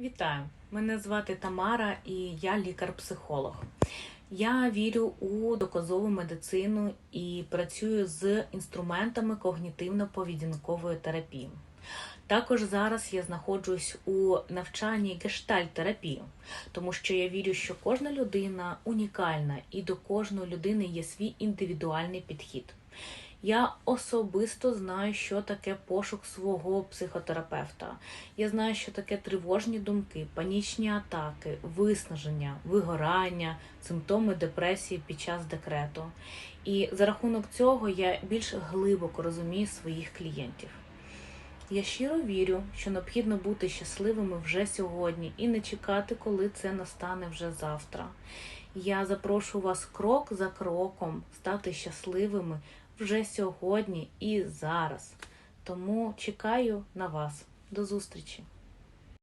Вітаю! Мене звати Тамара і я лікар-психолог. Я вірю у доказову медицину і працюю з інструментами когнітивно-поведінкової терапії. Також зараз я знаходжусь у навчанні гештальт-терапії, тому що я вірю, що кожна людина унікальна і до кожної людини є свій індивідуальний підхід. Я особисто знаю, що таке пошук свого психотерапевта. Я знаю, що таке тривожні думки, панічні атаки, виснаження, вигорання, симптоми депресії під час декрету. І за рахунок цього я більш глибоко розумію своїх клієнтів. Я щиро вірю, що необхідно бути щасливими вже сьогодні і не чекати, коли це настане вже завтра. Я запрошую вас крок за кроком стати щасливими вже сьогодні і зараз. Тому чекаю на вас. До зустрічі!